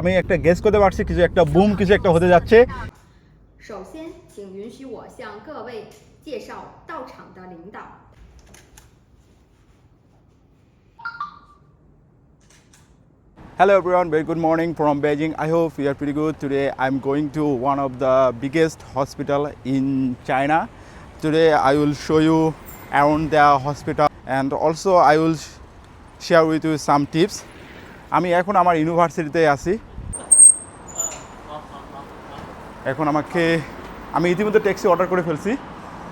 আমি একটা গেস করতে পারছি কিছু একটা বুম কিছু একটা হতে যাচ্ছে 首先，请允许我向各位介绍到场的领导。 Hello everyone, very good morning from Beijing. I hope you are pretty good. Today I'm going to one of the biggest hospital in China. Today I will show you around the hospital and also I will sh- share with you some tips. আমি এখন আমার ইউনিভার্সিটিতে আছি এখন আমাকে, আমি ইতিমধ্যে taxi order করে ফেলছি।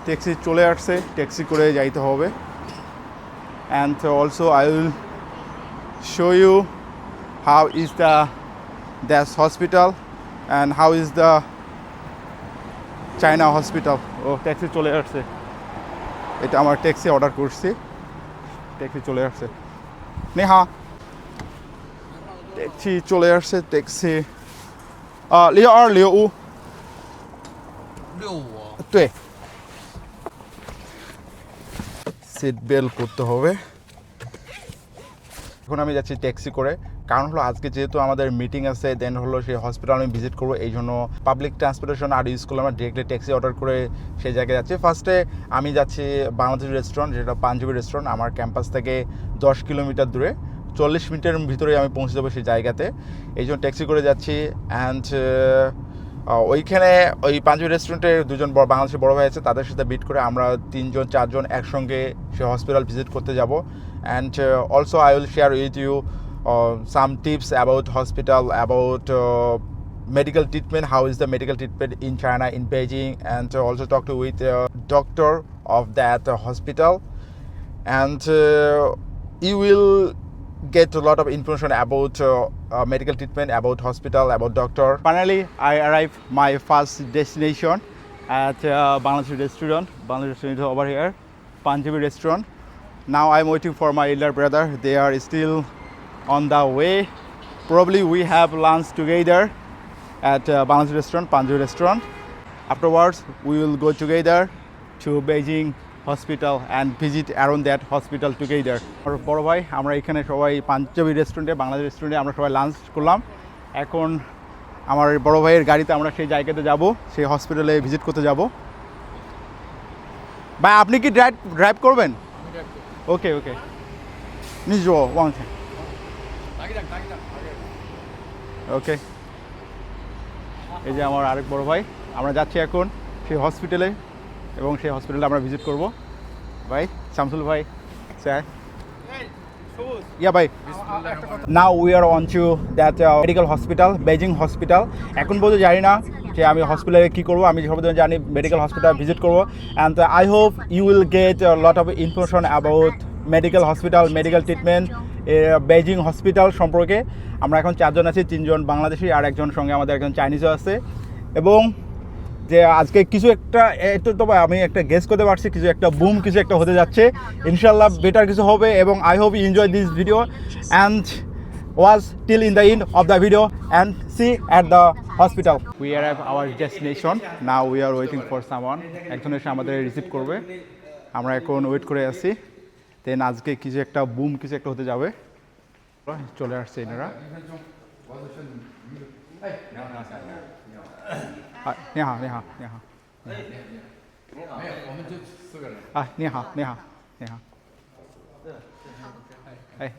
ট্যাক্সি চলে আসছে, ট্যাক্সি করে যাইতে হবে। And also I will show you how is the this hospital and how is the China hospital O, taxi চলে আসছে। এটা আমার ট্যাক্সি অর্ডার করছি। ট্যাক্সি চলে আসছে। নেহা। ট্যাক্সি চলে আসছে, ট্যাক্সি। লিও আর লিও উ। 五，对。সিট বেল্ট করতে হবে। এখন আমি যাচ্ছি ট্যাক্সি করে। কারণ হলো আজকে যেহেতু আমাদের মিটিং আছে দেন হলো সেই হসপিটাল আমি ভিজিট করব এই জন্য পাবলিক ট্রান্সপোর্টেশন আর ইউজ করলে আমরা ডিরেক্টলি ট্যাক্সি অর্ডার করে সেই জায়গায় যাচ্ছি। ফার্স্টে আমি যাচ্ছি বাংলাদেশ রেস্টুরেন্ট যেটা পাঞ্জাবি রেস্টুরেন্ট আমার ক্যাম্পাস থেকে দশ কিলোমিটার দূরে। চল্লিশ মিনিটের ভিতরে আমি পৌঁছে যাব সেই জায়গাতে। এই জন্য ট্যাক্সি করে যাচ্ছি অ্যান্ড ওইখানে ওই পাঞ্জাবি রেস্টুরেন্টে দুজন বাংলাদেশের বড় ভাই আছে তাদের সাথে বিট করে আমরা তিনজন চারজন একসঙ্গে সে হসপিটাল ভিজিট করতে যাব। And also I will share with you some tips about hospital about is the medical treatment in china in beijing and also talk to with uh, doctor of that uh, hospital. And uh, you will get a lot of information about uh, uh, medical treatment, about hospital, about doctor. Finally, I arrived my first destination at uh, Bangladesh restaurant. Bangladesh restaurant is over here, Punjabi restaurant. Now I'm waiting for my elder brother. They are still on the way. Probably we have lunch together at uh, Bangladesh restaurant, Punjabi restaurant. Afterwards, we will go together to Beijing hospital and visit around that hospital together. আমার বড় ভাই, আমরা এখানে সবাই পাঞ্জাবি রেস্টুরেন্টে বাংলাদেশ রেস্টুরেন্টে আমরা সবাই লাঞ্চ করলাম। এখন আমার বড় ভাইয়ের গাড়িতে আমরা সেই জায়গাতে যাব, সেই হসপিটালে ভিজিট করতে যাব। ভাই, আপনি কি ড্রাইভ ড্রাইভ করবেন? ওকে ওকে নিজ ওকে এই যে আমার আরেক বড় ভাই, আমরা যাচ্ছি এখন সেই হসপিটালে এবং সেই হসপিটালে আমরা ভিজিট করব। ভাই, শামসুল ভাই, স্যার। ইয়া ভাই now we are on to that medical hospital Beijing hospital এখন পর্যন্ত জানি না যে আমি হসপিটালে কী করব, আমি সর্বপ্রথম জানি মেডিকেল হসপিটাল ভিজিট করব। And I hope you will get lot of information about medical hospital medical treatment Beijing hospital সম্পর্কে। আমরা এখন চারজন আছি, তিনজন বাংলাদেশি আর একজন সঙ্গে আমাদের একজন চাইনিজও আছে। এবং যে আজকে কিছু একটা একটু তো আমি একটা গেস করতে পারছি কিছু একটা বুম কিছু একটা হতে যাচ্ছে। ইনশাল্লাহ বেটার কিছু হবে এবং I hope enjoy this video and was till in the in of the video and see at the hospital we are have our destination না we are waiting for someone একজন এসে আমাদের রিসিভ করবে। আমরা এখন ওয়েট করে আছি। দেন আজকে কিছু একটা বুম কিছু একটা হতে যাবে। চলে আসছে এনারা। 好，你好，你好，你好。哎，你好，你好。没有，我们就四个人。啊，你好，你好，你好。对，哎。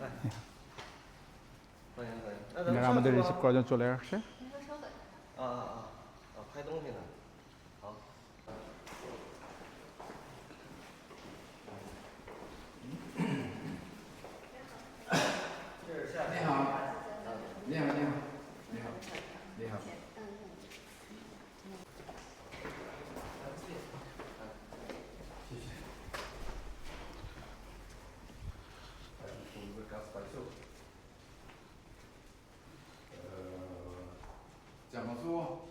来，欢迎欢迎。你让我们的人观众坐那儿去。啊啊啊！啊，拍东西呢。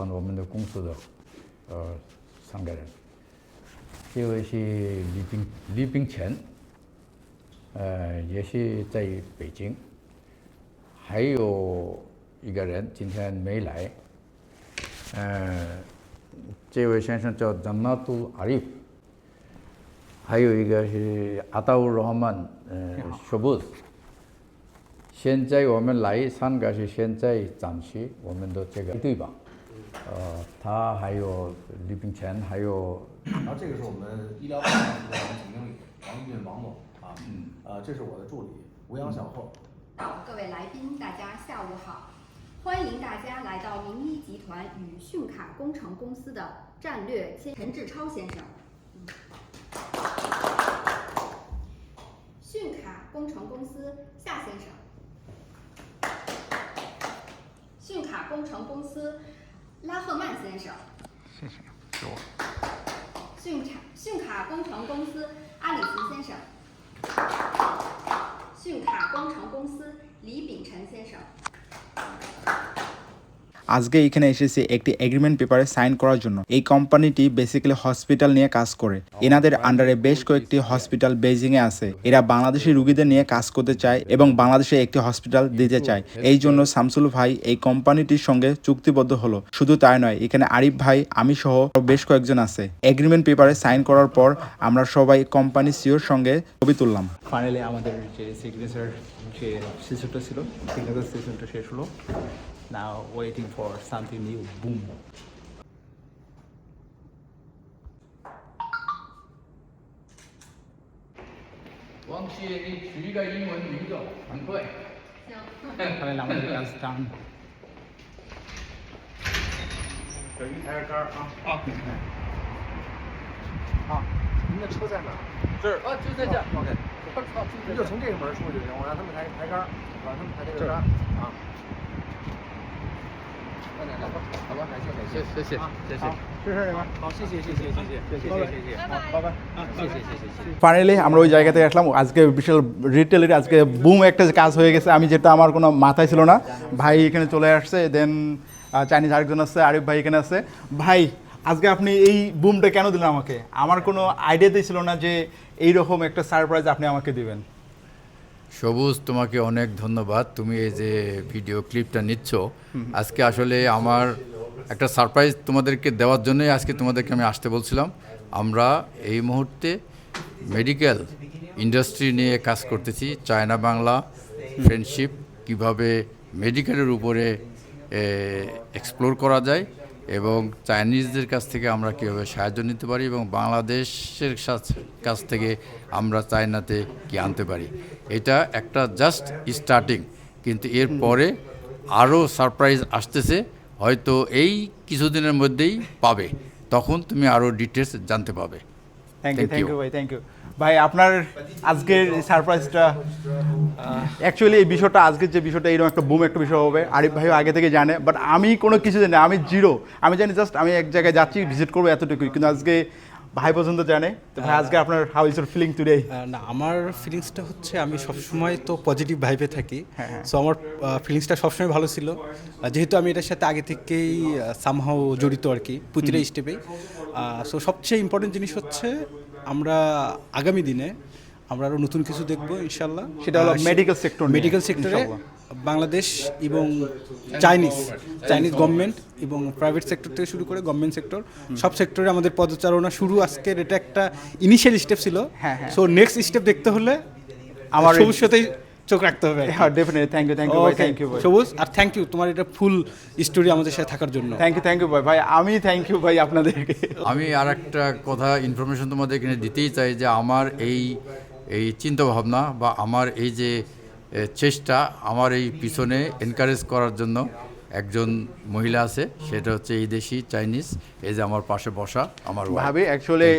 我们的公司的呃三个人。这位是李冰李炳乾，呃，也是在北京。还有一个人今天没来，呃，这位先生叫 Damatul Arif，还有一个是阿达乌罗曼，呃 s h o b u z 现在我们来三个是现在暂时我们的这个对吧？呃，他还有李炳乾，还有然后这个是我们医疗保险部的总经理王玉王总啊，呃，这是我的助理吴阳小贺。好，各位来宾，大家下午好！欢迎大家来到名医集团与迅卡工程公司的战略签陈志超先生。迅卡工程公司夏先生。迅卡工程公司拉赫曼先生。谢谢，是我。迅卡迅卡工程公司阿里茨先生。迅卡工程公司李秉辰先生。আজকে এখানে এসেছি একটি এগ্রিমেন্ট পেপারে সাইন করার জন্য। এই কোম্পানিটি বেসিক্যালি হসপিটাল নিয়ে কাজ করে। এনাদের আন্ডারে বেশ কয়েকটি হসপিটাল বেজিং এ আছে। এরা বাংলাদেশি রুগীদের নিয়ে কাজ করতে চায় এবং বাংলাদেশে একটি হসপিটাল দিতে চায়। এই জন্য শামসুল ভাই এই কোম্পানিটির সঙ্গে চুক্তিবদ্ধ হলো। শুধু তাই নয়, এখানে আরিফ ভাই, আমি সহ বেশ কয়েকজন আছে। এগ্রিমেন্ট পেপারে সাইন করার পর আমরা সবাই কোম্পানি সিওর সঙ্গে ছবি তুললাম। ফাইনালি আমাদের যে সিগনেচার যে সেশনটা ছিল সিগনেচার সেশনটা শেষ হলো। now waiting for something new. Boom. 王往西你取一个英文名字很贵他们两个人这样子张小鱼抬个杆啊。啊好您的车在哪这儿。啊就在这儿。ok 你就从这个门出去就行我让他们抬抬杆儿让他们抬这个杆儿。啊。来来来，好吧，感谢感谢，谢谢啊，谢谢。这是你们，好，谢谢谢谢谢谢谢谢谢谢，好，拜拜，啊，谢谢谢谢谢谢。 finally আমরা ওই জায়গা থেকে আসলাম আজকে বিশাল রিটেলের আজকে বুম একটা কাজ হয়ে গেছে আমি যেটা আমার কোনো মাথায় ছিল না ভাই এখানে চলে আসছে দেন চাইনিজ আরেকজন আছে আরিফ ভাই এখানে আছে ভাই আজকে আপনি এই বুমটা কেন দিলেন আমাকে আমার কোনো আইডিয়াতেই ছিল না যে এইরকম একটা সারপ্রাইজ আপনি আমাকে দিবেন সবুজ, তোমাকে অনেক ধন্যবাদ। তুমি এই যে ভিডিও ক্লিপটা নিচ্ছ। আজকে আসলে আমার একটা সারপ্রাইজ তোমাদেরকে দেওয়ার জন্যই আজকে তোমাদেরকে আমি আসতে বলছিলাম। আমরা এই মুহূর্তে মেডিকেল ইন্ডাস্ট্রি নিয়ে কাজ করতেছি। চায়না বাংলা ফ্রেন্ডশিপ কীভাবে মেডিকেলের উপরে এক্সপ্লোর করা যায়। এবং চাইনিজদের কাছ থেকে আমরা কীভাবে সাহায্য নিতে পারি এবং বাংলাদেশের কাছ থেকে আমরা চায়নাতে কি আনতে পারি। এটা একটা জাস্ট স্টার্টিং কিন্তু এর পরে আরও সারপ্রাইজ আসতেছে, হয়তো এই কিছুদিনের মধ্যেই পাবে। তখন তুমি আরও ডিটেলস জানতে পাবে। থ্যাংক ইউ থ্যাংক ইউ ভাই থ্যাংক ইউ ভাই আপনার আজকের সারপ্রাইজটা অ্যাকচুয়ালি এই বিষয়টা আজকের যে বিষয়টা এরকম একটা বুম একটা বিষয় হবে। আরিফ ভাই আগে থেকে জানে বাট আমি কোনো কিছু জানি আমি জিরো আমি জানি জাস্ট আমি এক জায়গায় যাচ্ছি ভিজিট করব এতটুকুই। কিন্তু আজকে ভাই পর্যন্ত জানে। তো ভাই আজকে আপনার how is your feeling today না আমার ফিলিংসটা হচ্ছে আমি সবসময় তো পজিটিভ ভাইবে থাকি। হ্যাঁ, সো আমার ফিলিংসটা সবসময় ভালো ছিল। যেহেতু আমি এটার সাথে আগে থেকেই সামহাও জড়িত আর কি প্রতিটা স্টেপেই সো সবচেয়ে ইম্পর্টেন্ট জিনিস হচ্ছে আমরা আগামী দিনে আমরা আরও নতুন কিছু দেখব ইনশাল্লাহ সেটা হলো মেডিকেল সেক্টর মেডিকেল সেক্টরে। বাংলাদেশ এবং চাইনিজ চাইনিজ গভর্নমেন্ট এবং প্রাইভেট সেক্টর থেকে শুরু করে গভর্নমেন্ট সেক্টর সব সেক্টরে আমাদের পদচারণা শুরু আজকের এটা একটা ইনিশিয়াল স্টেপ ছিল। সো নেক্সট স্টেপ দেখতে হলে আমার সাথেই চোখ রাখতে হবে। হ্যাঁ definitely thank you thank you ভাই থ্যাংক ইউ ভাই সবুজ আর থ্যাংক ইউ তোমার এটা ফুল স্টোরি আমাদের সাথে থাকার জন্য। থ্যাংক ইউ থ্যাংক ইউ ভাই ভাই আমি থ্যাংক ইউ ভাই আপনাদেরকে। আমি আর একটা কথা ইনফরমেশন তোমাদের এখানে দিতেই চাই যে আমার এই এই চিন্তাভাবনা বা আমার এই যে চেষ্টা আমার এই পিছনে এনকারেজ করার জন্য একজন মহিলা আছে সেটা হচ্ছে এই দেশি চাইনিজ এই যে আমার পাশে বসা আমার. ভাবি অ্যাকচুয়ালি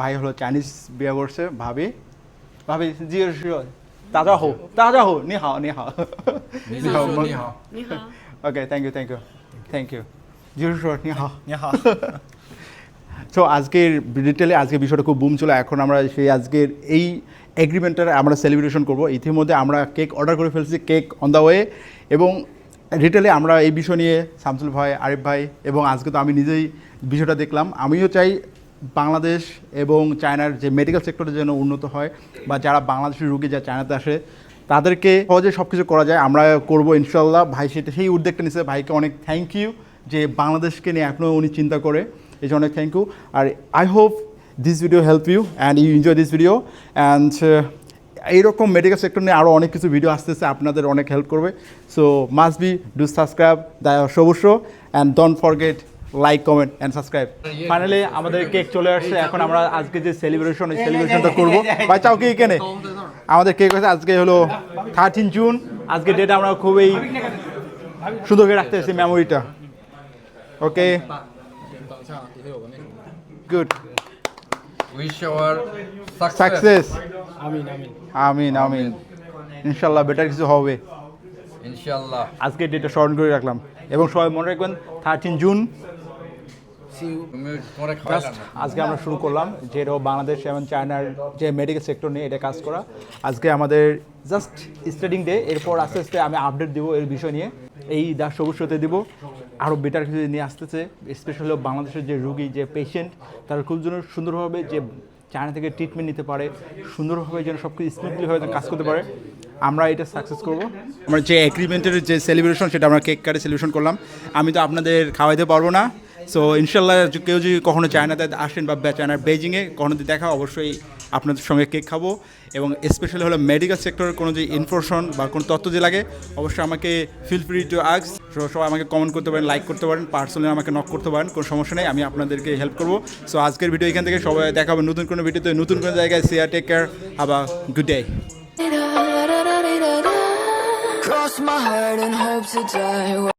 ভাই হলো চাইনিজ বিয়ে করছে ভাবি। ভাবি জি দাদা হো তাজা হো নি হাও নি হাও। নি হাও নি হাও। Okay thank you thank you thank you জি নি হাও। 你好，সো আজকের ডিটেলে আজকে বিষয়টা খুব বুম ছিল। এখন আমরা সেই আজকের এই এগ্রিমেন্টটা আমরা সেলিব্রেশন করব। ইতিমধ্যে আমরা কেক অর্ডার করে ফেলছি কেক অন দ্য ওয়ে এবং ডিটেলে আমরা এই বিষয় নিয়ে শামসুল ভাই, আরিফ ভাই এবং আজকে তো আমি নিজেই বিষয়টা দেখলাম। আমিও চাই বাংলাদেশ এবং চায়নার যে মেডিকেল সেক্টরে যেন উন্নত হয় বা যারা বাংলাদেশের রুগী যা চায়নাতে আসে, তাদেরকে সহজে সব কিছু করা যায়। আমরা করব ইনশাল্লাহ ভাই সেটা সেই উদ্যোগটা নিচ্ছে ভাইকে অনেক থ্যাংক ইউ যে বাংলাদেশকে নিয়ে এখনও উনি চিন্তা করে। এই জন্য thank you R I hope this video help you and you enjoy this video and এইরকম মেডিকেল সেক্টর নিয়ে আরও অনেক কিছু ভিডিও আসতেছে, আপনাদের অনেক হেল্প করবে। So must be do subscribe the Sabuj and don't forget like comment and subscribe finally আমাদের কেক চলে আসছে, এখন আমরা আজকে যে সেলিব্রেশন এই সেলিব্রেশনটা করব। ভাই, চাও কি কেনে আমাদের কেক হচ্ছে আজকে হলো থার্টিন জুন আজকে ডেট আমরা খুবই সুন্দর রাখতে এসেছি মেমোরিটা okay good wish our success আমিন আমিন আমিন আমিন ইনশাল্লাহ বেটার কিছু হবে। ইনশাআল্লাহ আজকে ডেটটা স্মরণ করে রাখলাম। এবং সবাই মনে রাখবেন থার্টিন জুন তুমি তোমার জাস্ট আজকে আমরা শুরু করলাম যেটা বাংলাদেশ এবং চায়নার যে মেডিকেল সেক্টর নিয়ে এটা কাজ করা। আজকে আমাদের জাস্ট স্টার্টিং ডে এরপর আস্তে আস্তে আমি আপডেট দিব এর বিষয় নিয়ে। এই দাস সবুজ দিব। আরও বেটার কিছু নিয়ে আসতেছে স্পেশালি বাংলাদেশের যে রুগী, যে পেশেন্ট তারা খুব যেন সুন্দরভাবে যে চায়না থেকে ট্রিটমেন্ট নিতে পারে, সুন্দরভাবে যেন সব কিছু স্মুথলিভাবে কাজ করতে পারে, আমরা এটা সাকসেস করব। আমরা যে অ্যাগ্রিমেন্টের যে সেলিব্রেশন সেটা আমরা কেক কাটে সেলিব্রেশন করলাম। আমি তো আপনাদের খাওয়াইতে পারব না। সো ইনশাল্লাহ কেউ যদি কখনো চায়নাতে আসেন বা চায়নার বেজিংয়ে কখনো যদি দেখা অবশ্যই আপনাদের সঙ্গে কেক খাব। এবং স্পেশালি হলো মেডিকেল সেক্টরের কোনো যে ইনফরমেশন বা কোনো তথ্য যে লাগে, অবশ্যই আমাকে ফিল ফ্রি টু আক্স সবাই আমাকে কমেন্ট করতে পারেন লাইক করতে পারেন পার্সোনালি আমাকে নক করতে পারেন, কোনো সমস্যা নেই, আমি আপনাদেরকে হেল্প করব। সো আজকের ভিডিও এখান থেকে সবাই দেখাবো নতুন কোনো ভিডিওতে নতুন কোনো জায়গায়। See ya take care have a good day Cross my heart die.